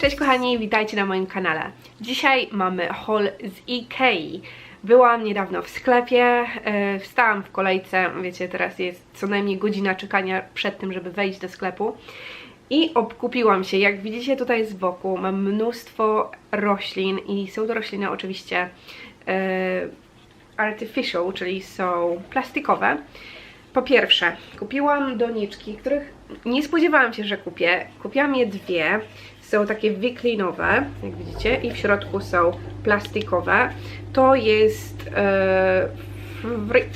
Cześć kochani, witajcie na moim kanale. Dzisiaj mamy haul z Ikei. Byłam niedawno w sklepie, e, wstałam w kolejce, wiecie, teraz jest co najmniej godzina czekania przed tym, żeby wejść do sklepu. I obkupiłam się, jak widzicie tutaj z boku, mam mnóstwo roślin i są to rośliny oczywiście e, artificial, czyli są plastikowe. Po pierwsze, kupiłam doniczki, których nie spodziewałam się, że kupię. Kupiłam je dwie. Są takie wiklinowe, jak widzicie, i w środku są plastikowe. To jest e,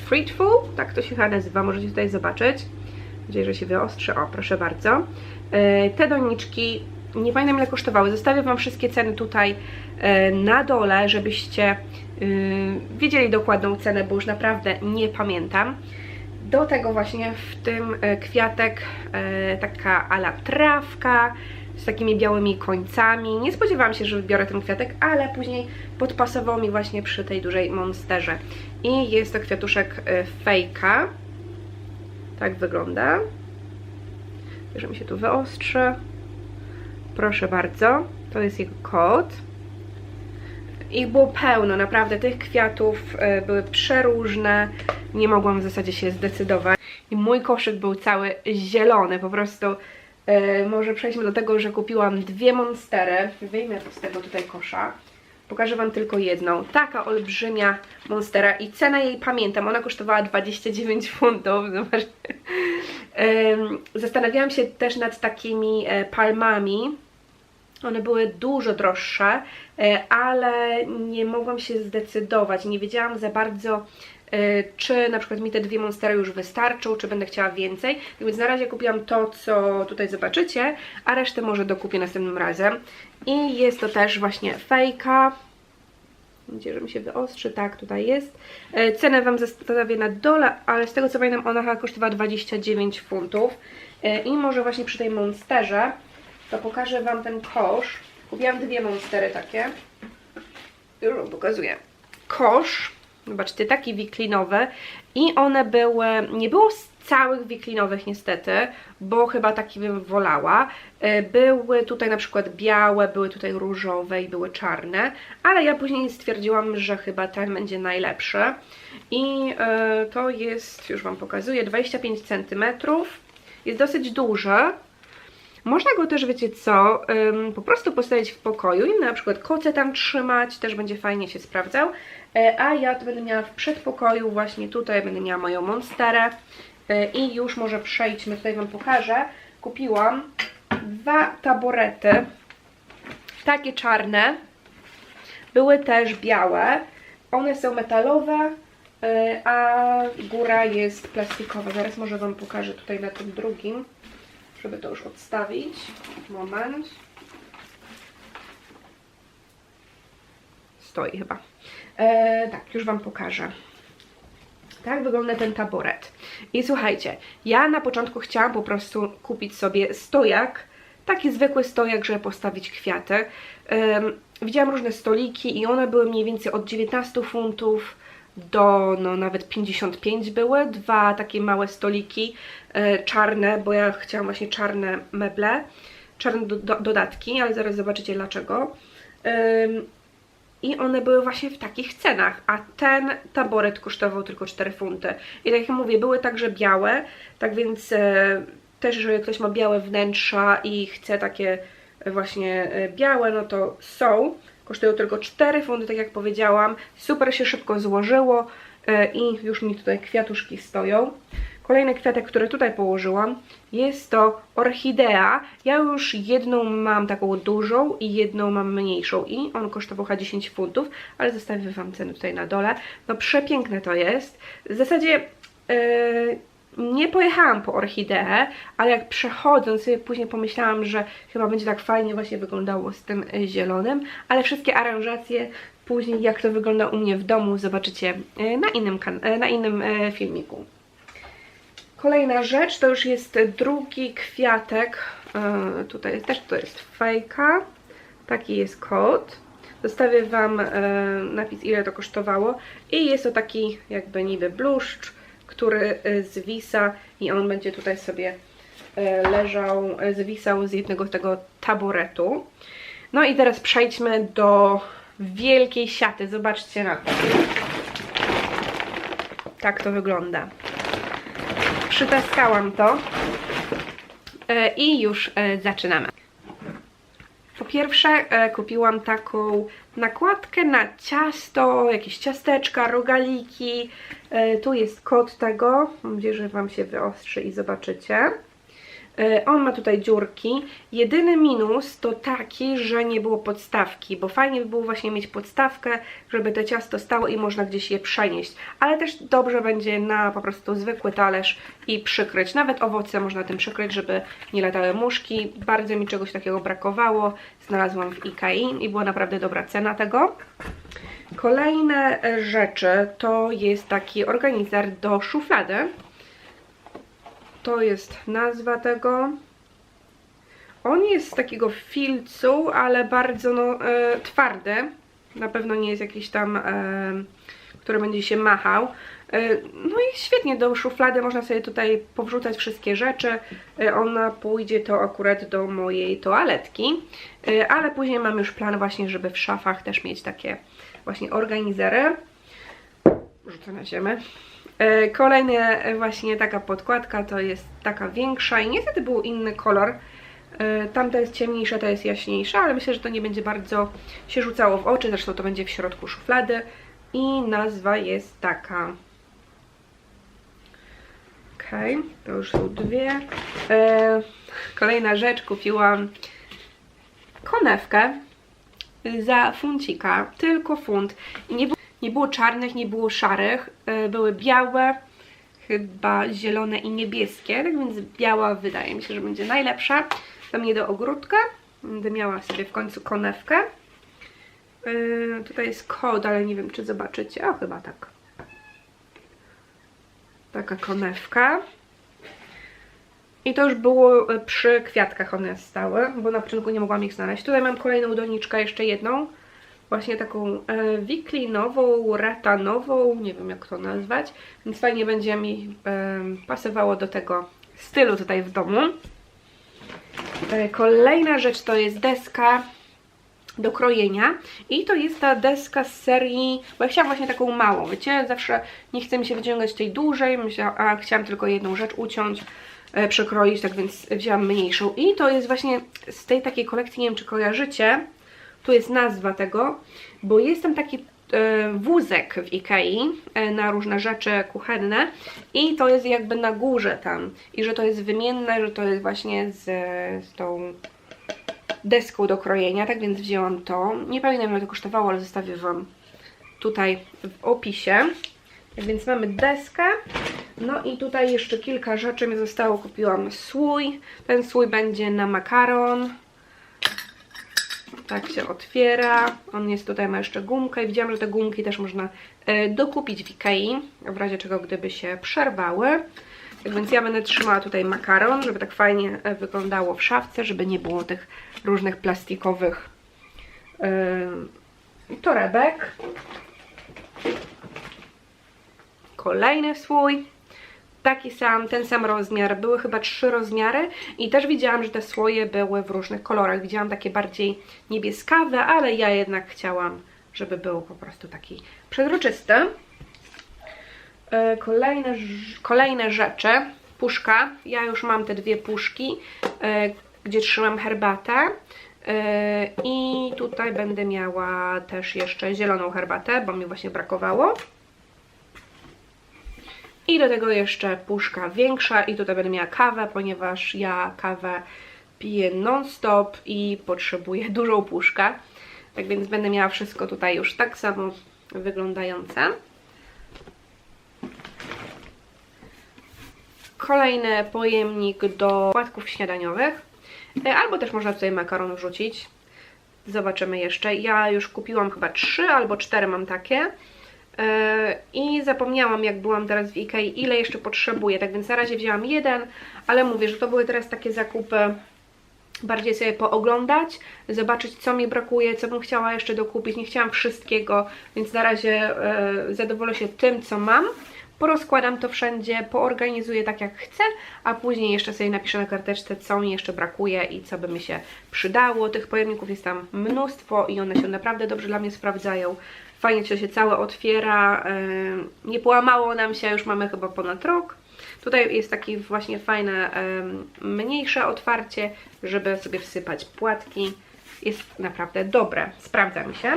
Fruitful, tak to się chyba nazywa, możecie tutaj zobaczyć. Mam nadzieję, że się wyostrzy. O, proszę bardzo. E, te doniczki nie pamiętam ile kosztowały. Zostawię Wam wszystkie ceny tutaj e, na dole, żebyście e, wiedzieli dokładną cenę, bo już naprawdę nie pamiętam. Do tego właśnie w tym e, kwiatek e, taka ala trawka z takimi białymi końcami. Nie spodziewałam się, że wybiorę ten kwiatek, ale później podpasował mi właśnie przy tej dużej monsterze. I jest to kwiatuszek e, fejka. Tak wygląda. Że mi się tu wyostrzy. Proszę bardzo. To jest jego kod. Ich było pełno, naprawdę. Tych kwiatów e, były przeróżne. Nie mogłam w zasadzie się zdecydować. I mój koszyk był cały zielony. Po prostu może przejdźmy do tego, że kupiłam dwie monstery. Wyjmę z tego tutaj kosza. Pokażę Wam tylko jedną. Taka olbrzymia monstera i cena jej pamiętam. Ona kosztowała 29 funtów. Zastanawiałam się też nad takimi e, palmami. One były dużo droższe, e, ale nie mogłam się zdecydować. Nie wiedziałam za bardzo, e, czy na przykład mi te dwie monstery już wystarczą, czy będę chciała więcej. Tak Więc na razie kupiłam to, co tutaj zobaczycie, a resztę może dokupię następnym razem. I jest to też właśnie fejka. Mam nadzieję, że mi się wyostrzy. Tak, tutaj jest. E, Cenę Wam zostawię na dole, ale z tego co pamiętam ona chyba kosztowała 29 funtów. E, I może właśnie przy tej monsterze to pokażę Wam ten kosz. Kupiłam dwie monstery takie. Już Wam pokazuję. Kosz, zobaczcie, taki wiklinowy i one były, nie było z całych wiklinowych niestety, bo chyba taki bym wolała. E, Były tutaj na przykład białe, były tutaj różowe i były czarne, ale ja później stwierdziłam, że chyba ten będzie najlepszy. I e, to jest, już Wam pokazuję, 25 cm. Jest dosyć duży. Można go też, wiecie co, po prostu postawić w pokoju i na przykład koce tam trzymać, też będzie fajnie się sprawdzał. E, a ja to będę miała w przedpokoju, właśnie tutaj będę miała moją monsterę. E, I już może przejdźmy, tutaj Wam pokażę. Kupiłam dwa taborety, takie czarne. Były też białe. One są metalowe, e, a góra jest plastikowa. Zaraz może Wam pokażę tutaj na tym drugim żeby to już odstawić. Moment. Stoi chyba. E, tak, już Wam pokażę. Tak wygląda ten taboret. I słuchajcie, ja na początku chciałam po prostu kupić sobie stojak, taki zwykły stojak, żeby postawić kwiaty. Em, widziałam różne stoliki i one były mniej więcej od 19 funtów do no nawet 55 były, dwa takie małe stoliki e, czarne, bo ja chciałam właśnie czarne meble, czarne do, do, dodatki, ale zaraz zobaczycie dlaczego. Ym, I one były właśnie w takich cenach, a ten taboret kosztował tylko 4 funty. I tak jak mówię, były także białe, tak więc e, też jeżeli ktoś ma białe wnętrza i chce takie właśnie e, białe, no to są. Kosztują tylko 4 funty, tak jak powiedziałam. Super się szybko złożyło e, i już mi tutaj kwiatuszki stoją. Kolejny kwiatek, który tutaj położyłam, jest to orchidea. Ja już jedną mam taką dużą i jedną mam mniejszą i on kosztował chyba 10 funtów, ale zostawię Wam cenę tutaj na dole. No przepiękne to jest. W zasadzie... Yy, nie pojechałam po orchideę, ale jak przechodząc sobie później pomyślałam, że chyba będzie tak fajnie właśnie wyglądało z tym e, zielonym, ale wszystkie aranżacje później jak to wygląda u mnie w domu zobaczycie e, na innym, e, na innym filmiku. Kolejna rzecz to już jest drugi kwiatek, tutaj też to jest fejka, taki jest kod. Zostawię Wam napis ile to kosztowało i jest to taki jakby niby bluszcz, który e, zwisa i on będzie tutaj sobie e, leżał, e, zwisał z jednego tego taboretu. No i teraz przejdźmy do wielkiej siaty. Zobaczcie na to. Tak to wygląda. Przytaskałam to i już zaczynamy. Po pierwsze kupiłam taką nakładkę na ciasto, jakieś ciasteczka, rogaliki. E, tu jest kod tego, mam nadzieję, że Wam się wyostrzy i zobaczycie. E, On ma tutaj dziurki. Jedyny minus to taki, że nie było podstawki, bo fajnie by było właśnie mieć podstawkę, żeby to ciasto stało i można gdzieś je przenieść. Ale też dobrze będzie na po prostu zwykły talerz i przykryć. Nawet owoce można tym przykryć, żeby nie latały muszki. Bardzo mi czegoś takiego brakowało. Znalazłam w Ikei i była naprawdę dobra cena tego. Kolejne e, rzeczy to jest taki organizer do szuflady. To jest nazwa tego. On jest z takiego filcu, ale bardzo no, e, twardy. Na pewno nie jest jakiś tam, e, który będzie się machał. E, no i świetnie, do szuflady można sobie tutaj powrzucać wszystkie rzeczy. E, ona pójdzie to akurat do mojej toaletki. E, ale później mam już plan właśnie, żeby w szafach też mieć takie właśnie organizery. Rzucę na ziemię. E, Kolejna e, właśnie taka podkładka to jest taka większa i niestety był inny kolor. E, Tamta jest ciemniejsza, ta jest jaśniejsza, ale myślę, że to nie będzie bardzo się rzucało w oczy, zresztą to będzie w środku szuflady i nazwa jest taka. Okej, okay, to już są dwie. Kolejna rzecz, kupiłam konewkę za funcika, tylko funt. I nie, bu- nie było czarnych, nie było szarych, e, były białe, chyba zielone i niebieskie, tak więc biała wydaje mi się, że będzie najlepsza. Dla mnie do ogródka, będę miała sobie w końcu konewkę. E, Tutaj jest kod, ale nie wiem czy zobaczycie, o chyba tak. Taka konewka. I to już było e, przy kwiatkach one stały, bo na początku nie mogłam ich znaleźć. Tutaj mam kolejną doniczkę, jeszcze jedną. Właśnie taką e, wiklinową, ratanową, nie wiem jak to nazwać. Więc fajnie będzie mi e, pasowało do tego stylu tutaj w domu. E, kolejna rzecz to jest deska do krojenia i to jest ta deska z serii, bo ja chciałam właśnie taką małą, wiecie, zawsze nie chce mi się wyciągać tej dłużej, myśla, a chciałam tylko jedną rzecz uciąć, przekroić, tak więc wzięłam mniejszą i to jest właśnie z tej takiej kolekcji, nie wiem czy kojarzycie, tu jest nazwa tego, bo jest tam taki e, wózek w Ikei e, na różne rzeczy kuchenne i to jest jakby na górze tam i że to jest wymienne, że to jest właśnie z, z tą deską do krojenia, tak więc wzięłam to. Nie pamiętam ile to kosztowało, ale zostawię Wam tutaj w opisie. Tak więc mamy deskę, no i tutaj jeszcze kilka rzeczy mi zostało. Kupiłam słój, ten słój będzie na makaron. Tak się otwiera. On jest tutaj, ma jeszcze gumkę i widziałam, że te gumki też można e, dokupić w Ikei, w razie czego gdyby się przerwały. Tak więc ja będę trzymała tutaj makaron, żeby tak fajnie e, wyglądało w szafce, żeby nie było tych różnych plastikowych yy, torebek. Kolejny słój. Taki sam, ten sam rozmiar. Były chyba trzy rozmiary i też widziałam, że te słoje były w różnych kolorach. Widziałam takie bardziej niebieskawe, ale ja jednak chciałam, żeby był po prostu taki przezroczysty. E, Kolejne, kolejne rzeczy. Puszka. Ja już mam te dwie puszki, e, gdzie trzymam herbatę. E, I tutaj będę miała też jeszcze zieloną herbatę, bo mi właśnie brakowało. I do tego jeszcze puszka większa i tutaj będę miała kawę, ponieważ ja kawę piję non-stop i potrzebuję dużą puszkę. Tak więc będę miała wszystko tutaj już tak samo wyglądające. Kolejny pojemnik do płatków śniadaniowych. E, Albo też można tutaj makaron wrzucić. Zobaczymy jeszcze. Ja już kupiłam chyba trzy albo cztery mam takie. E, I zapomniałam, jak byłam teraz w Ikei, ile jeszcze potrzebuję. Tak więc na razie wzięłam jeden, ale mówię, że to były teraz takie zakupy bardziej sobie pooglądać, zobaczyć co mi brakuje, co bym chciała jeszcze dokupić. Nie chciałam wszystkiego, więc na razie e, zadowolę się tym, co mam. porozkładam to wszędzie, poorganizuję tak jak chcę, a później jeszcze sobie napiszę na karteczce, co mi jeszcze brakuje i co by mi się przydało. Tych pojemników jest tam mnóstwo i one się naprawdę dobrze dla mnie sprawdzają. Fajnie to się całe otwiera, nie połamało nam się, już mamy chyba ponad rok. Tutaj jest takie właśnie fajne, mniejsze otwarcie, żeby sobie wsypać płatki. Jest naprawdę dobre, sprawdza mi się.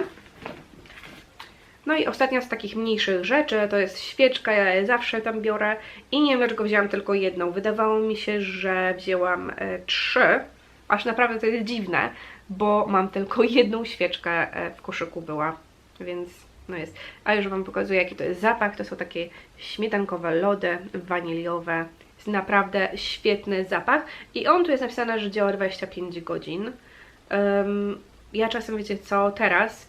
No i ostatnia z takich mniejszych rzeczy to jest świeczka, ja je zawsze tam biorę i nie wiem dlaczego wzięłam tylko jedną. Wydawało mi się, że wzięłam e, trzy, aż naprawdę to jest dziwne, bo mam tylko jedną świeczkę e, w koszyku była, więc no jest. A już Wam pokazuję jaki to jest zapach, to są takie śmietankowe lody waniliowe. Jest naprawdę świetny zapach i on tu jest napisane, że działa 25 godzin. Ym, ja czasem wiecie co, teraz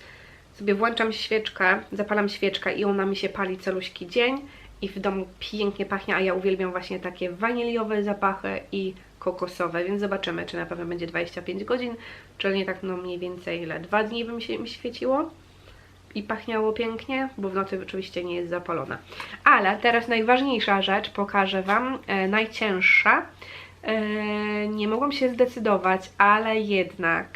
sobie włączam świeczkę, zapalam świeczkę i ona mi się pali celuśki dzień i w domu pięknie pachnie, a ja uwielbiam właśnie takie waniliowe zapachy i kokosowe, więc zobaczymy, czy na pewno będzie 25 godzin, czyli nie tak no mniej więcej ile, dwa dni by mi się mi świeciło i pachniało pięknie, bo w nocy oczywiście nie jest zapalona. Ale teraz najważniejsza rzecz, pokażę Wam, e, najcięższa. E, nie mogłam się zdecydować, ale jednak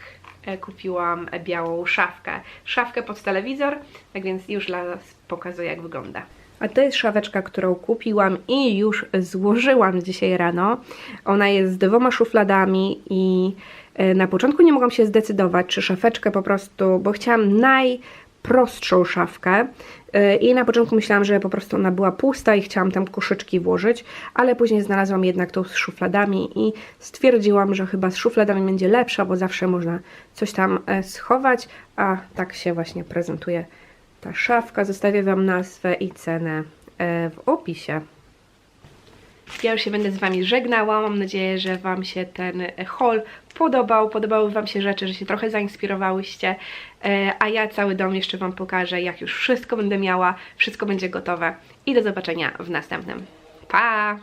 e, kupiłam białą szafkę. Szafkę pod telewizor, tak więc już dla Was pokazuję jak wygląda. A to jest szafeczka, którą kupiłam i już złożyłam dzisiaj rano. Ona jest z dwoma szufladami i e, na początku nie mogłam się zdecydować, czy szafeczkę po prostu, bo chciałam najprostszą szafkę e, i na początku myślałam, że po prostu ona była pusta i chciałam tam koszyczki włożyć, ale później znalazłam jednak tą z szufladami i stwierdziłam, że chyba z szufladami będzie lepsza, bo zawsze można coś tam e, schować, a tak się właśnie prezentuje ta szafka. Zostawię Wam nazwę i cenę e, w opisie. Ja już się będę z Wami żegnała. Mam nadzieję, że Wam się ten haul podobał. Podobały Wam się rzeczy, że się trochę zainspirowałyście. E, A ja cały dom jeszcze Wam pokażę, jak już wszystko będę miała. Wszystko będzie gotowe. I do zobaczenia w następnym. Pa!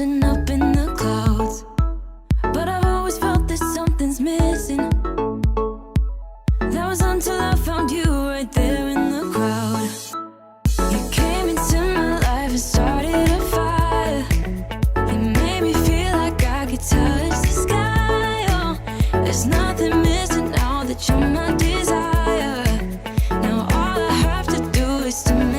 And no